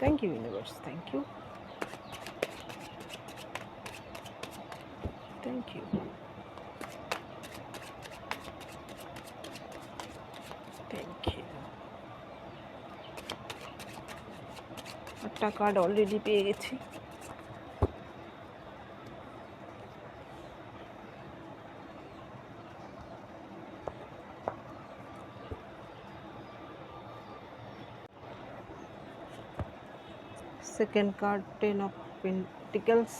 Thank you, universe. Thank you. Thank you. Thank you. একটা card already পেয়ে গেছি second card ten of pentacles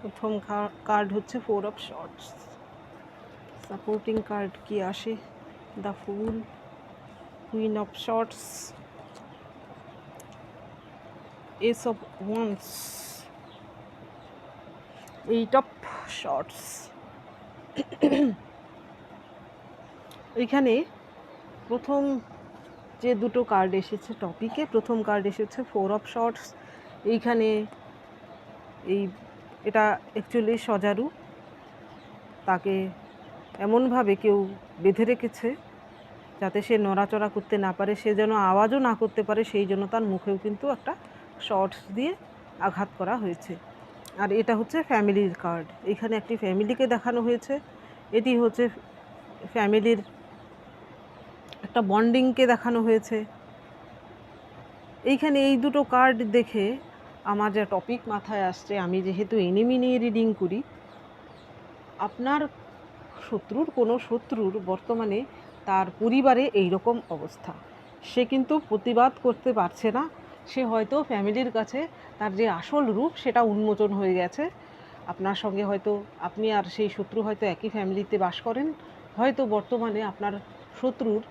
প্রথম card হচ্ছে four of swords supporting card কি আসে? The fool queen of swords ace of wands eight of swords এখানে প্রথম যে দুটো কার্ড এসেছে টপিকে প্রথম কার্ড এসেছে ফোর অফ শর্টস এইখানে এই, এটা অ্যাকচুয়ালি সজারু, তাকে এমনভাবে কেউ বেঁধে রেখেছে যাতে সে নড়াচড়া করতে না পারে, সে যেন আওয়াজও না করতে পারে, সেই জন্য তার মুখেও কিন্তু একটা শর্টস দিয়ে আঘাত করা হয়েছে। আর এটা হচ্ছে ফ্যামিলির কার্ড এখানে একটি ফ্যামিলিকে দেখানো হয়েছে, এটি হচ্ছে ফ্যামিলির একটা বন্ডিংকে দেখানো হয়েছে। এইখানে এই দুটো কার্ড দেখে আমার যা টপিক মাথায় আসছে, আমি যেহেতু এনিমি নিয়ে রিডিং করি, আপনার শত্রুর কোনো শত্রুর বর্তমানে তার পরিবারে এই রকম অবস্থা। সে কিন্তু প্রতিবাদ করতে পারছে না, সে হয়তো ফ্যামিলির কাছে তার যে আসল রূপ সেটা উন্মোচন হয়ে গেছে। আপনার সঙ্গে হয়তো আপনি আর সেই শত্রু হয়তো একই ফ্যামিলিতে বাস করেন, হয়তো বর্তমানে আপনার শত্রুর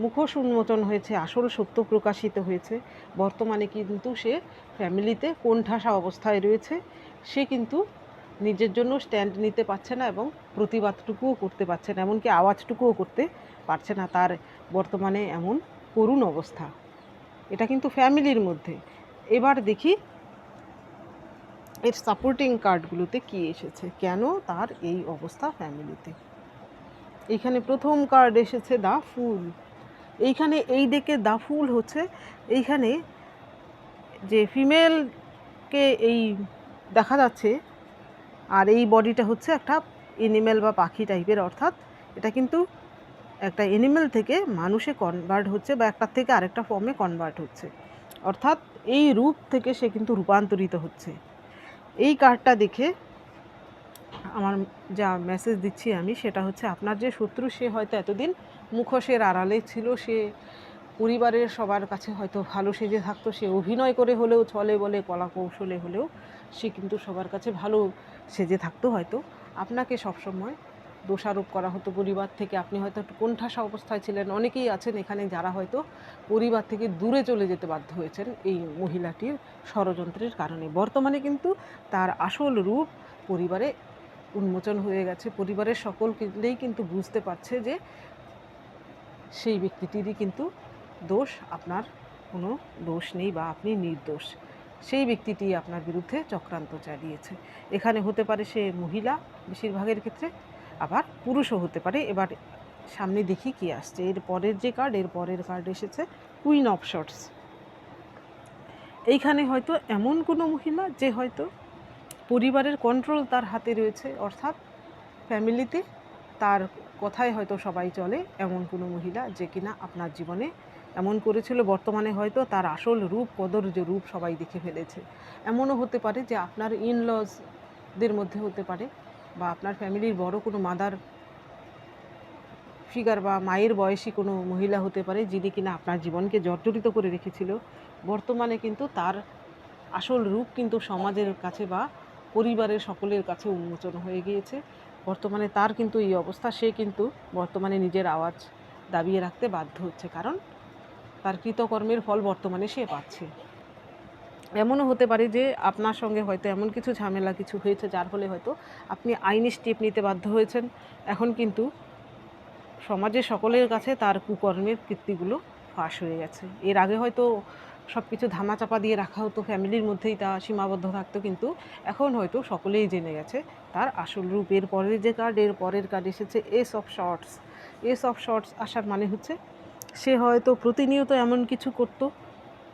মুখোশ উন্মোচন হয়েছে, আসল সত্য প্রকাশিত হয়েছে। বর্তমানে কিন্তু সে ফ্যামিলিতে কোণঠাসা অবস্থায় রয়েছে। সে কিন্তু নিজের জন্য স্ট্যান্ড নিতে পারছে না এবং প্রতিবাদটুকুও করতে পারছে না, এমনকি আওয়াজটুকুও করতে পারছে না তার বর্তমানে এমন করুণ অবস্থা। এটা কিন্তু ফ্যামিলির মধ্যে। এবার দেখি এর সাপোর্টিং কার্ডগুলোতে কি এসেছে, কেন তার এই অবস্থা ফ্যামিলিতে? এখানে প্রথম কার্ড এসেছে, দা ফুল। এইখানে এই ডেকে দা ফুল হচ্ছে, এইখানে যে ফিমেলকে এই দেখা যাচ্ছে, আর এই বডিটা হচ্ছে একটা এনিম্যাল বা পাখি টাইপের অর্থাৎ এটা কিন্তু একটা এনিম্যাল থেকে মানুষে কনভার্ট হচ্ছে বা একটার থেকে আরেকটা ফর্মে কনভার্ট হচ্ছে। অর্থাৎ এই রূপ থেকে সে কিন্তু রূপান্তরিত হচ্ছে। এই কার্ডটা দেখে আমার যা মেসেজ দিচ্ছি আমি, সেটা হচ্ছে আপনার যে শত্রু, সে হয়তো এতদিন মুখোশের আড়ালে ছিল সে। পরিবারের সবার কাছে হয়তো ভালো সেজে থাকতো, সে অভিনয় করে হলেও ছলে বলে কলা কৌশলে হলেও সে কিন্তু সবার কাছে ভালো সেজে থাকতো হয়তো। আপনাকে সবসময় দোষারোপ করা হতো পরিবার থেকে। আপনি হয়তো একটু কোণঠাসা অবস্থায় ছিলেন। অনেকেই আছেন এখানে যারা হয়তো পরিবার থেকে দূরে চলে যেতে বাধ্য হয়েছেন এই মহিলাটির ষড়যন্ত্রের কারণে। বর্তমানে কিন্তু তার আসল রূপ পরিবারে উন্মোচন হয়ে গেছে। পরিবারের সকলকেই কিন্তু বুঝতে পারছে যে সেই ব্যক্তিটিরই কিন্তু দোষ, আপনার কোনো দোষ নেই বা আপনি নির্দোষ। সেই ব্যক্তিটি আপনার বিরুদ্ধে চক্রান্ত চালিয়েছে। এখানে হতে পারে সে মহিলা বেশিরভাগের ক্ষেত্রে, আবার পুরুষও হতে পারে। এবার সামনে দেখি কি আসছে। এর পরের যে কার্ড এর পরের কার্ড এসেছে কুইন অফ শর্টস এইখানে হয়তো এমন কোনো মহিলা যে হয়তো পরিবারের কন্ট্রোল তার হাতে রয়েছে, অর্থাৎ ফ্যামিলিতে তার কথায় হয়তো সবাই চলে এমন কোনো মহিলা যে কিনা আপনার জীবনে এমন করেছিল, বর্তমানে হয়তো তার আসল রূপ, কদর্য রূপ সবাই দেখে ফেলেছে। এমনও হতে পারে যে আপনার ইনলসদের মধ্যে হতে পারে বা আপনার ফ্যামিলির বড় কোনো মাদার ফিগার বা মায়ের বয়সী কোনো মহিলা হতে পারে যিনি কিনা আপনার জীবনকে জর্জরিত করে রেখেছিল। বর্তমানে কিন্তু তার আসল রূপ কিন্তু সমাজের কাছে বা পরিবারের সকলের কাছে উন্মোচন হয়ে গিয়েছে। বর্তমানে তার কিন্তু এই অবস্থা, সে কিন্তু বর্তমানে নিজের আওয়াজ দাবিয়ে রাখতে বাধ্য হচ্ছে। কারণ তার কৃতকর্মের ফল বর্তমানে সে পাচ্ছে। এমনও হতে পারে যে আপনার সঙ্গে হয়তো এমন কিছু ঝামেলা কিছু হয়েছে, যার ফলে হয়তো আপনি আইনি স্টেপ নিতে বাধ্য হয়েছেন। এখন কিন্তু সমাজের সকলের কাছে তার কুকর্মের কীর্তিগুলো ফাঁস হয়ে গেছে। এর আগে হয়তো সব কিছু ধামাচাপা দিয়ে রাখা হতো, ফ্যামিলির মধ্যেই তা সীমাবদ্ধ থাকতো, কিন্তু এখন হয়তো সকলেই জেনে গেছে তার আসল রূপ। এর পরের যে কার্ড এর পরের কার্ড এসেছে ace of swords ace of swords আসার মানে হচ্ছে সে হয়তো প্রতিনিয়ত এমন কিছু করতো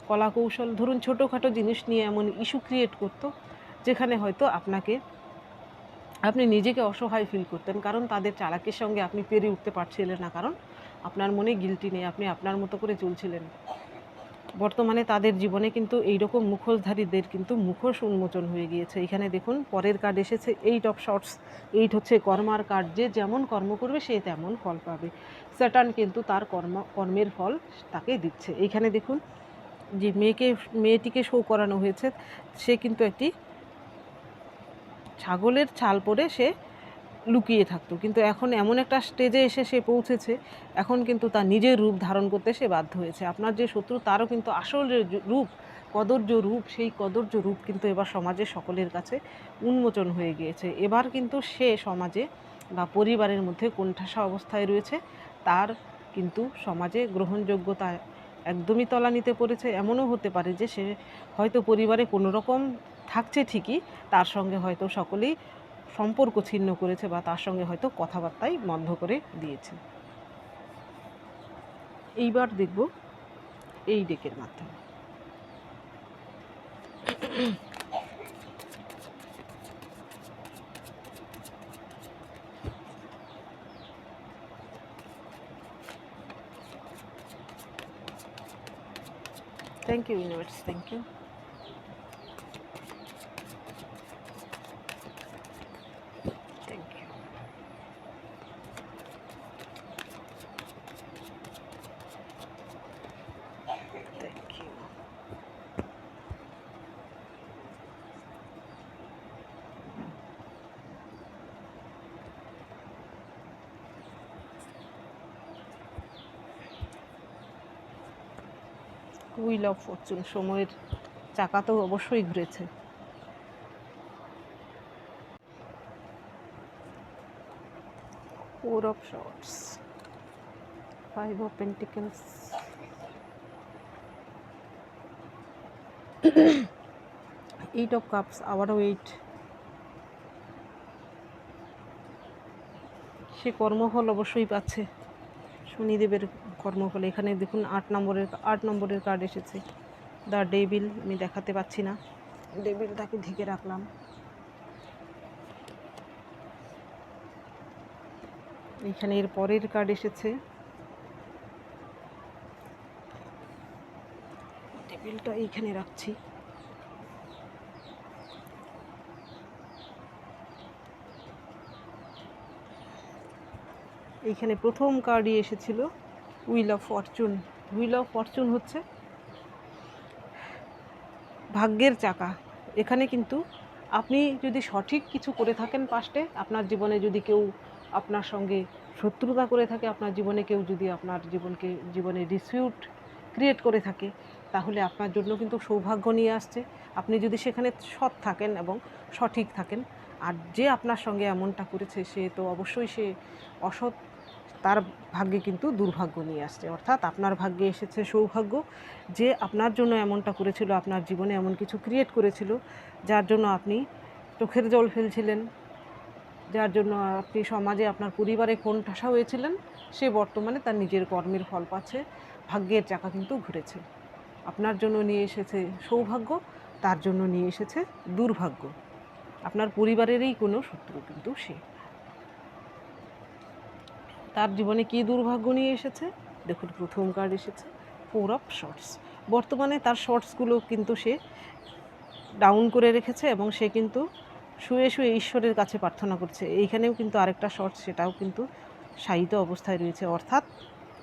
কলা কৌশল ধরুন ছোটোখাটো জিনিস নিয়ে এমন ইস্যু ক্রিয়েট করতো, যেখানে হয়তো আপনাকে, আপনি নিজেকে অসহায় ফিল করতেন, কারণ তাদের চালাকের সঙ্গে আপনি পেরে উঠতে পারছিলেন না, কারণ আপনার মনে গিলটি নেই, আপনি আপনার মতো করে চলছিলেন। বর্তমানে তাদের জীবনে কিন্তু এইরকম মুখোশধারীদের কিন্তু মুখোশ উন্মোচন হয়ে গিয়েছে। এখানে দেখুন, পরের কার্ড এসেছে এইট অফ শর্টস এইট হচ্ছে কর্মার কার্ড যে যেমন কর্ম করবে সে তেমন ফল পাবে। স্যাটার্ন কিন্তু তার কর্ম, কর্মের ফল তাকে দিচ্ছে। এইখানে দেখুন, যে মেয়েকে, মেয়েটিকে শো করানো হয়েছে, সে কিন্তু একটি ছাগলের ছাল পরে সে লুকিয়ে থাকতো। কিন্তু এখন এমন একটা স্টেজে এসে সে পৌঁছেছে, এখন কিন্তু তার নিজের রূপ ধারণ করতে সে বাধ্য হয়েছে। আপনার যে শত্রু, তারও কিন্তু আসল যে রূপ, কদর্য রূপ, সেই কদর্য রূপ কিন্তু এবার সমাজের সকলের কাছে উন্মোচন হয়ে গিয়েছে। এবার কিন্তু সে সমাজে বা পরিবারের মধ্যে কোণঠাসা অবস্থায় রয়েছে। তার কিন্তু সমাজে গ্রহণযোগ্যতা একদমই তলানিতে পড়েছে। এমনও হতে পারে যে সে হয়তো পরিবারে কোনো রকম থাকছে ঠিকই, তার সঙ্গে হয়তো সকলেই সম্পর্ক ছিন্ন করেছে বা তার সঙ্গে হয়তো কথাবার্তাই বন্ধ করে দিয়েছে। এইবার দেখব এই ডেকের মাধ্যমে। Thank you universe thank you thank you thank you wheel of fortune সময়ের চাকা তো অবশ্যই ঘুরেছে। Four of swords five of pentacles eight of cups আবারও এইট সে কর্মফল অবশ্যই পাচ্ছে। শনিদেবের কর্মফল। এখানে দেখুন আট নম্বরের আট নম্বরের কার্ড এসেছে। দ্য ডেবিল আমি দেখাতে পাচ্ছি না। ডেবিলটাকে ঢেকে রাখলাম। এখানে এর পরের কার্ড এসেছে। টেবিলটা এইখানে রাখছি। এইখানে প্রথম কার্ডই এসেছিল wheel of fortune wheel of fortune হচ্ছে ভাগ্যের চাকা। এখানে কিন্তু আপনি যদি সঠিক কিছু করে থাকেন পাস্টে আপনার জীবনে যদি কেউ আপনার সঙ্গে শত্রুতা করে থাকে, আপনার জীবনে কেউ যদি আপনার জীবনকে, জীবনে ডিসপিউট ক্রিয়েট করে থাকে, তাহলে আপনার জন্য কিন্তু সৌভাগ্য নিয়ে আসছে। আপনি যদি সেখানে সৎ থাকেন এবং সঠিক থাকেন, আর যে আপনার সঙ্গে এমনটা করেছে, সে তো অবশ্যই সে অসৎ তার ভাগ্যে কিন্তু দুর্ভাগ্য নিয়ে আসছে। অর্থাৎ আপনার ভাগ্যে এসেছে সৌভাগ্য যে আপনার জন্য এমনটা করেছিল, আপনার জীবনে এমন কিছু ক্রিয়েট করেছিল, যার জন্য আপনি চোখের জল ফেলছিলেন, যার জন্য আপনি সমাজে আপনার পরিবারে কোন ঠাসা হয়েছিলেন, সে বর্তমানে তার নিজের কর্মের ফল পাচ্ছে, ভাগ্যের চাকা কিন্তু ঘুরেছে। আপনার জন্য নিয়ে এসেছে সৌভাগ্য, তার জন্য নিয়ে এসেছে দুর্ভাগ্য। আপনার পরিবারেরই কোনো শত্রু কিন্তু সে। তার জীবনে কী দুর্ভাগ্য নিয়ে এসেছে? দেখুন, প্রথম কার্ড এসেছে ফোর অফ শর্টস বর্তমানে তার শর্টসগুলো কিন্তু সে ডাউন করে রেখেছে এবং সে কিন্তু শুয়ে শুয়ে ঈশ্বরের কাছে প্রার্থনা করছে। এইখানেও কিন্তু আরেকটা শর্টস সেটাও কিন্তু শায়িত অবস্থায় রয়েছে। অর্থাৎ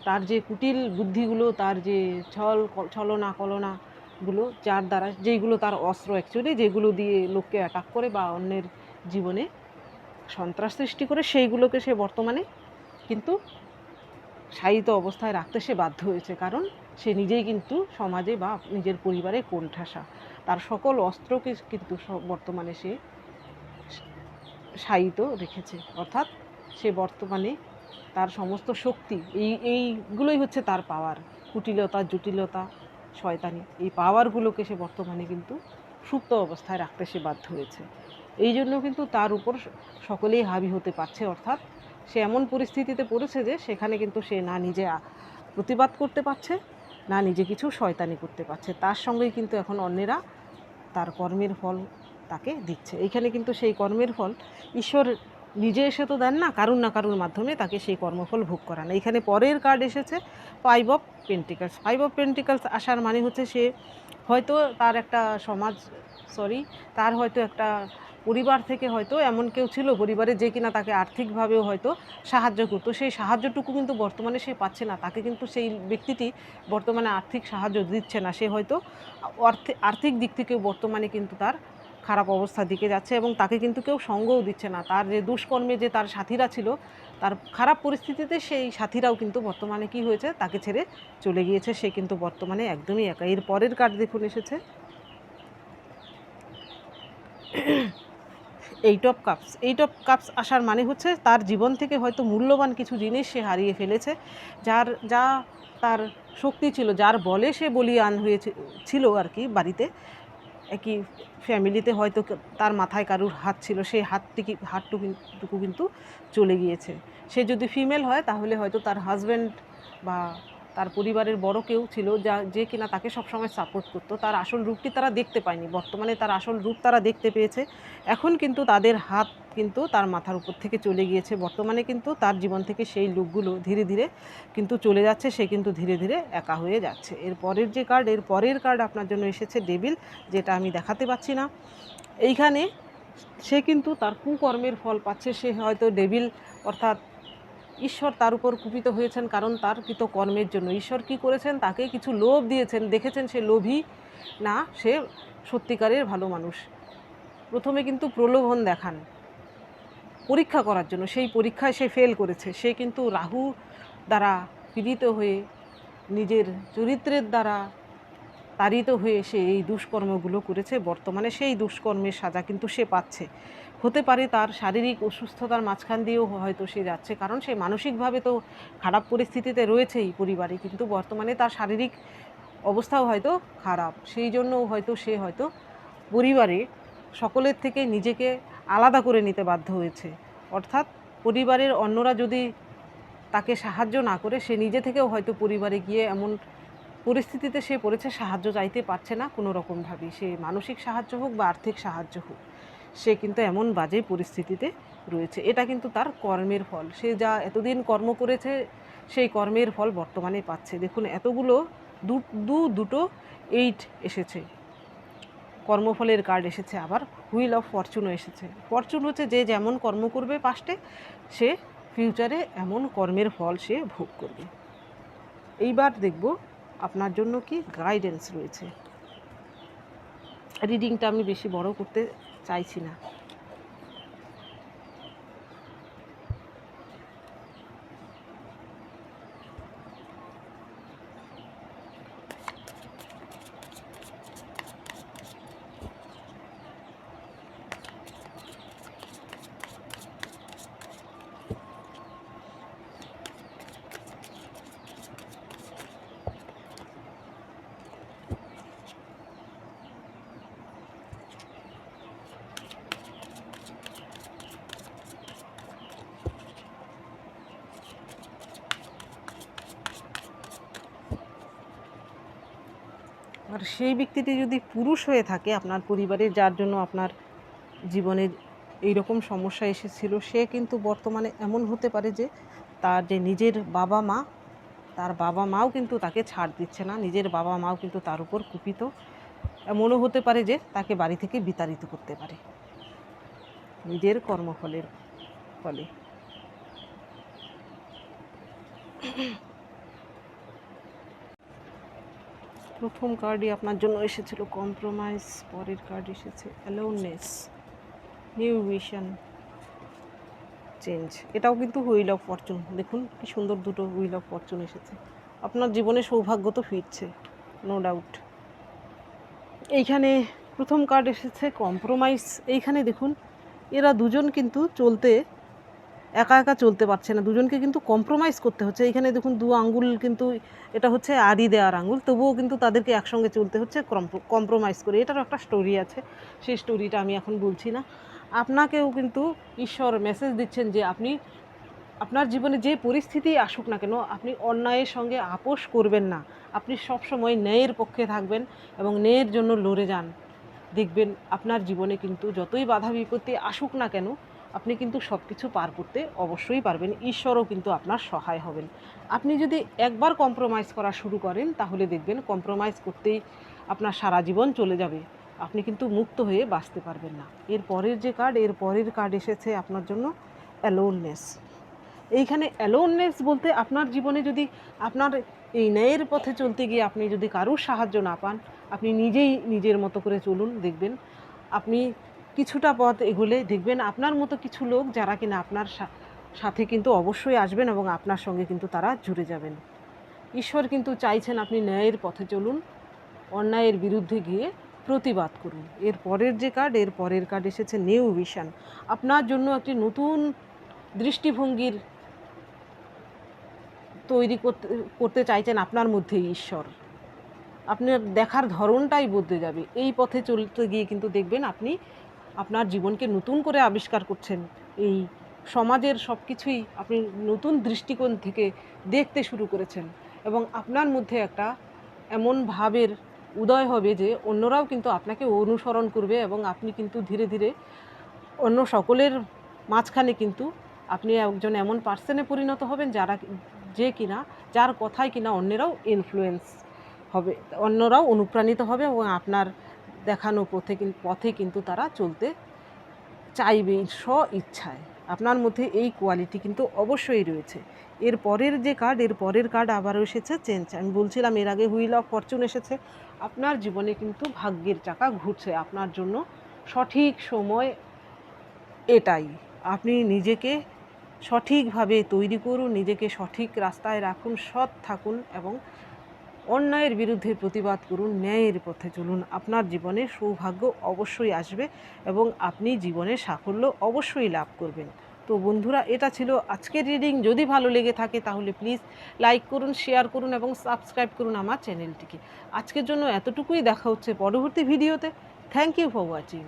তার যে কুটিল বুদ্ধিগুলো, তার যে ছল, ছলনা কলনাগুলো যার দ্বারা যেইগুলো তার অস্ত্র অ্যাকচুয়ালি যেগুলো দিয়ে লোককে অ্যাটাক করে বা অন্যের জীবনে সন্ত্রাস সৃষ্টি করে, সেইগুলোকে সে বর্তমানে কিন্তু শায়িত অবস্থায় রাখতে সে বাধ্য হয়েছে, কারণ সে নিজেই কিন্তু সমাজে বা নিজের পরিবারে কোণঠাসা। তার সকল অস্ত্রকে কিন্তু বর্তমানে সে শায়িত রেখেছে। অর্থাৎ সে বর্তমানে তার সমস্ত শক্তি, এই, এইগুলোই হচ্ছে তার পাওয়ার কুটিলতা, জটিলতা, শয়তানি, এই পাওয়ারগুলোকে সে বর্তমানে কিন্তু সুপ্ত অবস্থায় রাখতে সে বাধ্য হয়েছে। এই জন্য কিন্তু তার উপর সকলেই হাবি হতে পারছে, অর্থাৎ সে এমন পরিস্থিতিতে পড়েছে যে সেখানে কিন্তু সে না নিজে প্রতিবাদ করতে পারছে, না নিজে কিছু শয়তানি করতে পারছে। তার সঙ্গেই কিন্তু এখন অন্যেরা তার কর্মের ফল তাকে দিচ্ছে। এইখানে কিন্তু সেই কর্মের ফল ঈশ্বর নিজে এসে তো দেন না, কারুর না কারুর মাধ্যমে তাকে সেই কর্মফল ভোগ করান। এখানে পরের কার্ড এসেছে five of pentacles five of pentacles আসার মানে হচ্ছে সে হয়তো তার একটা সমাজ সরি তার হয়তো একটা পরিবার থেকে হয়তো এমন কেউ ছিল, পরিবারে যে কিনা তাকে আর্থিকভাবেও হয়তো সাহায্য করতো, সেই সাহায্যটুকু কিন্তু বর্তমানে সে পাচ্ছে না, তাকে কিন্তু সেই ব্যক্তিটি বর্তমানে আর্থিক সাহায্য দিচ্ছে না, সে হয়তো আর্থিক দিক থেকেও বর্তমানে কিন্তু তার খারাপ অবস্থার দিকে যাচ্ছে এবং তাকে কিন্তু কেউ সঙ্গও দিচ্ছে না, তার যে দুষ্কর্মে যে তার সাথীরা ছিল, তার খারাপ পরিস্থিতিতে সেই সাথীরাও কিন্তু বর্তমানে কি হয়েছে, তাকে ছেড়ে চলে গিয়েছে, সে কিন্তু বর্তমানে একদমই একা। এর পরের কার্ড দেখুন এসেছে। Eight of cups eight of cups আসার মানে হচ্ছে তার জীবন থেকে হয়তো মূল্যবান কিছু জিনিস সে হারিয়ে ফেলেছে, যার, যা তার শক্তি ছিল, যার বলে সে বলিয়ান হয়েছে, ছিল আর কি বাড়িতে। একই ফ্যামিলিতে হয়তো তার মাথায় কারুর হাত ছিল সেই হাতটিকে হাতটুকু কিন্তু চলে গিয়েছে। সে যদি ফিমেল হয় তাহলে হয়তো তার হাজব্যান্ড বা তার পরিবারের বড় কেউ ছিল যা, যে কিনা তাকে সবসময় সাপোর্ট করতো। তার আসল রূপটি তারা দেখতে পায়নি। বর্তমানে তার আসল রূপ তারা দেখতে পেয়েছে। এখন কিন্তু তাদের হাত কিন্তু তার মাথার উপর থেকে চলে গিয়েছে। বর্তমানে কিন্তু তার জীবন থেকে সেই লোকগুলো ধীরে ধীরে কিন্তু চলে যাচ্ছে। সে কিন্তু ধীরে ধীরে একা হয়ে যাচ্ছে। এর পরের যে কার্ড এর পরের কার্ড আপনার জন্য এসেছে ডেবিল যেটা আমি দেখাতে পাচ্ছি না। এইখানে সে কিন্তু তার কুকর্মের ফল পাচ্ছে। সে হয়তো ডেবিল অর্থাৎ ঈশ্বর তার উপর কুপিত হয়েছেন কারণ তার কৃত কর্মের জন্য। ঈশ্বর কি করেছেন? তাকে কিছু লোভ দিয়েছেন। দেখেছেন সে লোভী? না, সে সত্যিকারের ভালো মানুষ। প্রথমে কিন্তু প্রলোভন দেখান পরীক্ষা করার জন্য। সেই পরীক্ষায় সে ফেল করেছে। সে কিন্তু রাহু দ্বারা পীড়িত হয়ে, নিজের চরিত্রের দ্বারা তাড়িত হয়ে সে এই দুষ্কর্মগুলো করেছে। বর্তমানে সেই দুষ্কর্মের সাজা কিন্তু সে পাচ্ছে। হতে পারে তার শারীরিক অসুস্থতার মাঝখান দিয়েও হয়তো সে যাচ্ছে। কারণ সে মানসিকভাবে তো খারাপ পরিস্থিতিতে রয়েছেই পরিবারে, কিন্তু বর্তমানে তার শারীরিক অবস্থাও হয়তো খারাপ। সেই জন্য হয়তো সে হয়তো পরিবারে সকলের থেকে নিজেকে আলাদা করে নিতে বাধ্য হয়েছে। অর্থাৎ পরিবারের অন্যরা যদি তাকে সাহায্য না করে, সে নিজে থেকেও হয়তো পরিবারে গিয়ে এমন পরিস্থিতিতে সে পড়েছে, সাহায্য চাইতে পারছে না কোনো রকমভাবেই সে মানসিক সাহায্য হোক বা আর্থিক সাহায্য হোক। সে কিন্তু এমন বাজে পরিস্থিতিতে রয়েছে। এটা কিন্তু তার কর্মের ফল। সে যা এতদিন কর্ম করেছে, সেই কর্মের ফল বর্তমানে পাচ্ছে। দেখুন, এতগুলো দু দুটো এইট এসেছে। কর্মফলের কার্ড এসেছে, আবার হুইল অফ ফরচুনও এসেছে। ফরচুন হচ্ছে যে যেমন কর্ম করবে পাস্টে সে ফিউচারে এমন কর্মের ফল সে ভোগ করবে। এইবার দেখব আপনার জন্য কি গাইডেন্স রয়েছে। রিডিংটা আমি বেশি বড় করতে চাইছি না। আর সেই ব্যক্তিটি যদি পুরুষ হয়ে থাকে আপনার পরিবারের, যার জন্য আপনার জীবনের এই রকম সমস্যা এসেছিল, সে কিন্তু বর্তমানে এমন হতে পারে যে তার যে নিজের বাবা মা, তার বাবা মাও কিন্তু তাকে ছাড় দিচ্ছে না, নিজের বাবা মাও কিন্তু তার উপর কুপিত। এমনও হতে পারে যে তাকে বাড়ি থেকে বিতাড়িত করতে পারে। নিজের কর্মফলের ফলে। প্রথম কার্ডই আপনার জন্য এসেছিল কম্প্রোমাইজ পরের কার্ড এসেছে অ্যালোনেস নিউ ভিশন চেঞ্জ এটাও কিন্তু হুইল অফ ফরচুন দেখুন কি সুন্দর দুটো হুইল অফ ফরচুন এসেছে, আপনার জীবনে সৌভাগ্য তো ফিরছে নো ডাউট এইখানে প্রথম কার্ড এসেছে কম্প্রোমাইজ এইখানে দেখুন, এরা দুজন কিন্তু চলতে একা একা চলতে পারছে না। দুজনকে কিন্তু কম্প্রোমাইজ করতে হচ্ছে। এইখানে দেখুন দু আঙ্গুল কিন্তু এটা হচ্ছে আড়ি দেওয়ার আঙ্গুল। তবুও কিন্তু তাদেরকে একসঙ্গে চলতে হচ্ছে কম্প্রোমাইজ করে। এটারও একটা স্টোরি আছে। সেই স্টোরিটা আমি এখন বলছি না। আপনাকেও কিন্তু ঈশ্বর মেসেজ দিচ্ছেন যে আপনি, আপনার জীবনে যে পরিস্থিতি আসুক না কেন, আপনি অন্যায়ের সঙ্গে আপোষ করবেন না। আপনি সবসময় ন্যায়ের পক্ষে থাকবেন এবং ন্যায়ের জন্য লড়ে যান। দেখবেন আপনার জীবনে কিন্তু যতই বাধা বিপত্তি আসুক না কেন আপনি কিন্তু সব কিছু পার করতে অবশ্যই পারবেন। ঈশ্বরও কিন্তু আপনার সহায় হবেন। আপনি যদি একবার কম্প্রোমাইজ করা শুরু করেন, তাহলে দেখবেন কম্প্রোমাইজ করতেই আপনার সারা জীবন চলে যাবে। আপনি কিন্তু মুক্ত হয়ে বাঁচতে পারবেন না। এর পরের যে কার্ড এর পরের কার্ড এসেছে আপনার জন্য অ্যালোননেস এইখানে অ্যালোননেস বলতে আপনার জীবনে যদি আপনার এই ন্যায়ের পথে চলতে গিয়ে আপনি যদি কারুর সাহায্য না পান, আপনি নিজেই নিজের মতো করে চলুন। দেখবেন আপনি কিছুটা পথ এগোলে দেখবেন। আপনার মতো কিছু লোক যারা কিনা আপনার সাথে কিন্তু অবশ্যই আসবেন এবং আপনার সঙ্গে কিন্তু তারা জুড়ে যাবেন। ঈশ্বর কিন্তু চাইছেন আপনি ন্যায়ের পথে চলুন, অন্যায়ের বিরুদ্ধে গিয়ে প্রতিবাদ করুন। এর পরের যে কার্ড এর পরের কার্ড এসেছে নিউ ভিশন আপনার জন্য একটি নতুন দৃষ্টিভঙ্গির তৈরি করতে করতে চাইছেন আপনার মধ্যে ঈশ্বর। আপনার দেখার ধরনটাই বদলে যাবে। এই পথে চলতে গিয়ে কিন্তু দেখবেন আপনি আপনার জীবনকে নতুন করে আবিষ্কার করছেন। এই সমাজের সব কিছুই আপনি নতুন দৃষ্টিকোণ থেকে দেখতে শুরু করেছেন এবং আপনার মধ্যে একটা এমন ভাবের উদয় হবে যে অন্যরাও কিন্তু আপনাকে অনুসরণ করবে এবং আপনি কিন্তু ধীরে ধীরে অন্য সকলের মাঝখানে কিন্তু আপনি একজন এমন পার্সনে পরিণত হবেন যারা যে কিনা, যার কথায় কিনা অন্যরাও ইনফ্লুয়েন্স হবে, অন্যরাও অনুপ্রাণিত হবে এবং আপনার দেখানো পথে পথে কিন্তু তারা চলতে চাইবে স্ব ইচ্ছায় আপনার মধ্যে এই কোয়ালিটি কিন্তু অবশ্যই রয়েছে। এর পরের যে কার্ড, এর পরের কার্ড আবারও এসেছে, চেঞ্জ। আমি বলছিলাম, এর আগে হুইল অফ ফরচুন এসেছে। আপনার জীবনে কিন্তু ভাগ্যের চাকা ঘুরছে। আপনার জন্য সঠিক সময় এটাই। আপনি নিজেকে সঠিকভাবে তৈরি করুন, নিজেকে সঠিক রাস্তায় রাখুন, সৎ থাকুন এবং অন্যায়ের বিরুদ্ধে প্রতিবাদ করুন, ন্যায়ের পথে চলুন। আপনার জীবনে সৌভাগ্য অবশ্যই আসবে এবং আপনি জীবনে সাফল্য অবশ্যই লাভ করবেন। তো বন্ধুরা, এটা ছিল আজকের রিডিং। যদি ভালো লেগে থাকে তাহলে প্লিজ লাইক করুন, শেয়ার করুন এবং সাবস্ক্রাইব করুন আমার চ্যানেলটিকে। আজকের জন্য এতটুকুই। দেখা হচ্ছে পরবর্তী ভিডিওতে। Thank you for watching.